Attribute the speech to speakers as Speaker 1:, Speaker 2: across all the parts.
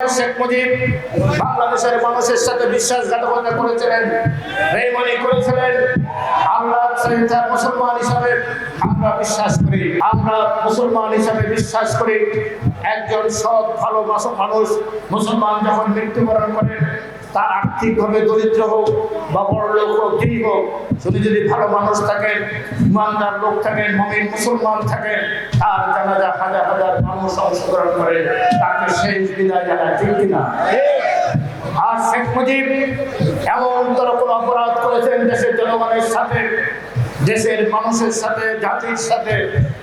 Speaker 1: শেখ মুজিব মানুষের সাথে বিশ্বাসঘাতকতা করেছিলেন করেছিলেন। আমরা মুসলমান হিসাবে আমরা বিশ্বাস করি, আমরা মুসলমান হিসাবে বিশ্বাস করি। একজন মানুষ মুসলমান যখন মৃত্যুবরণ করেন তার আর্থিকভাবে দরিদ্র হোক বা বড় লোক হোক, যেই হোক যদি যদি ভালো মানুষ থাকেন ইমানদার লোক থাকেন মমিন মুসলমান থাকেন তার জানাজা হাজার হাজার মানুষ অংশগ্রহণ করে, তাকে শেষ বিদায় জানায়, ঠিক কিনা? আর শেখ মুজিব এমন কোনো অপরাধ করেছেন দেশের জনগণের সাথে দেশের মানুষের সাথে, জাতির সাথে,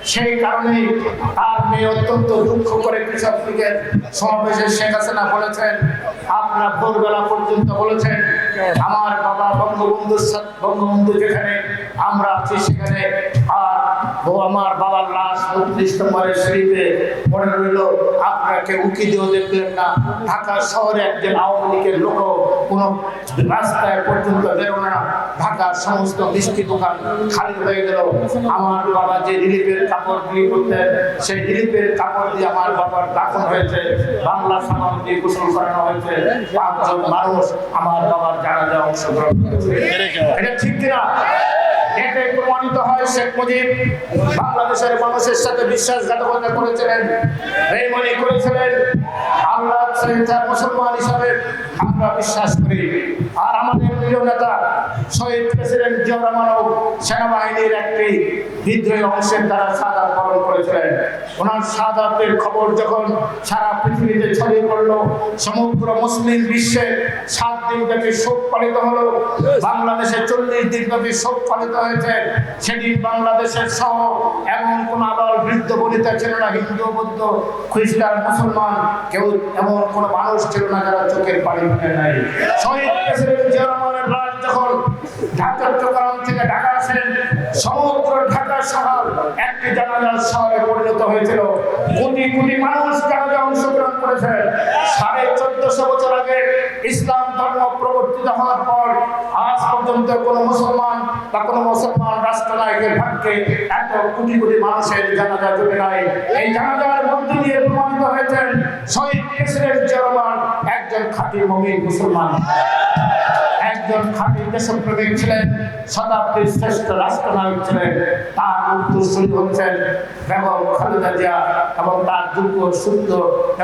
Speaker 1: সেই কারণেই তার মেয়ে অত্যন্ত দুঃখ করে কৃষক লীগের সমাবেশে শেখ হাসিনা বলেছেন, আপনার ভোরবেলা পর্যন্ত বলেছেন, আমার বাবা বঙ্গবন্ধুর সাথে, বঙ্গবন্ধু যেখানে, আমরা আছি সেখানে, আর ও আমার বাবার লাশ উনত্রিশ নম্বরের সিঁড়িতে পড়ে রইল, আপনাকে উকি দিয়েও দেখলেন না। ঢাকা শহরে একজন আওয়ামী লীগের লোক কোনো রাস্তায় পর্যন্ত বেরো না। ঢাকার সমস্ত মিষ্টি দোকান খালি হয়ে গেল। আমার বাবা যে রিলিফের কাপড় বিক্রি করতেন, সেই রিলিফের কাপড় দিয়ে আমার বাবার দাফন হয়েছে, বাংলা সামান দিয়ে গোসল করানো হয়েছে। পাঁচজন মানুষ আমার বাবার জানাজা অংশগ্রহণ করেছে। এটা ঠিক কিনা? প্রমাণিত হয় শেখ মুজিব। বাংলাদেশের মানুষের সাথে বিশ্বাসঘাতকতা করেছিলেন রেমনি করেছিলেন। আমরা মুসলমান হিসাবে আমরা বিশ্বাস করি। আর আমাদের প্রিয় নেতা শহীদ জিয়া রহমানও সেনাবাহিনীর একটি বিদ্রোহী অংশের দ্বারা সাদা পালন করেছিলেন। ওনার সাদাতের খবর যখন সারা পৃথিবীতে ছড়িয়ে পড়ল, সমগ্র মুসলিম বিশ্বে সাত দিন ব্যাপী শোক পালিত হলো। বাংলাদেশে চল্লিশ দিন ব্যাপী শোক পালিত হয়েছে। সেদিন বাংলাদেশের সহ এমন কোন আবার বৃদ্ধ বনিতা ছিল না, হিন্দু, বৌদ্ধ, খ্রিস্টান, মুসলমান, কেউ এমন কোন মানুষ ছিল না যারা চোখের পানি ফেলে নাই। শহীদ প্রেসিডেন্ট জিয়া রহমানের লাশ যখন ঢাকা চট্টগ্রাম থেকে ঢাকা আসেন সমগ্র ঢাকা শহর একটি জানাজার শহরে পরিণত হয়েছিল। কোটি কোটি মানুষ জানাজা অংশগ্রহণ করেছে। সাড়ে চোদ্দশো বছর আগে ইসলাম ধর্ম প্রবর্তিত হওয়ার পর আজ পর্যন্ত কোনো মুসলমান বা কোনো মুসলমান রাষ্ট্রনায়কের ভাগ্যে এত কোটি কোটি মানুষের জানাজা জুটে নাই। এই জানাজার মধ্য দিয়ে প্রমাণিত হয়েছেন শহীদ প্রেসিডেন্ট জিয়া একজন খাঁটি মমিন মুসলমান। একজন খাঁটি দেশপ্রেমিক ছিলেন শতাব্দীর শ্রেষ্ঠ রাষ্ট্রনায়ক ছিলেন, তার উত্তরসূরি হচ্ছেন বেগম খালেদা জিয়া এবং তার যোগ্য শুদ্ধ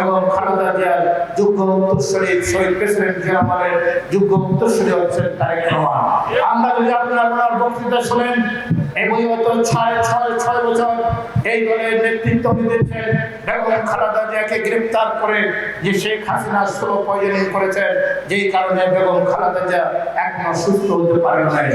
Speaker 1: এবং খালেদা জিয়ার যোগ্য উত্তরসূরি শহীদ প্রেসিডেন্ট জিয়া রহমানের যোগ্য উত্তরসূরি হচ্ছেন তারেক রহমান। আমরা যদি আপনারা বক্তৃতা শোনেন এই বিগত ছয় ছয় ছয় বছর এই দলের নেতৃত্ব দিয়েছেন বেগম খালেদা জিয়াকে গ্রেপ্তার করে যে শেখ হাসিনা ষোলো পয়জনিং করেছেন যেই কারণে বেগম খালেদা জিয়া এখনও সুস্থ হতে পারে নাই।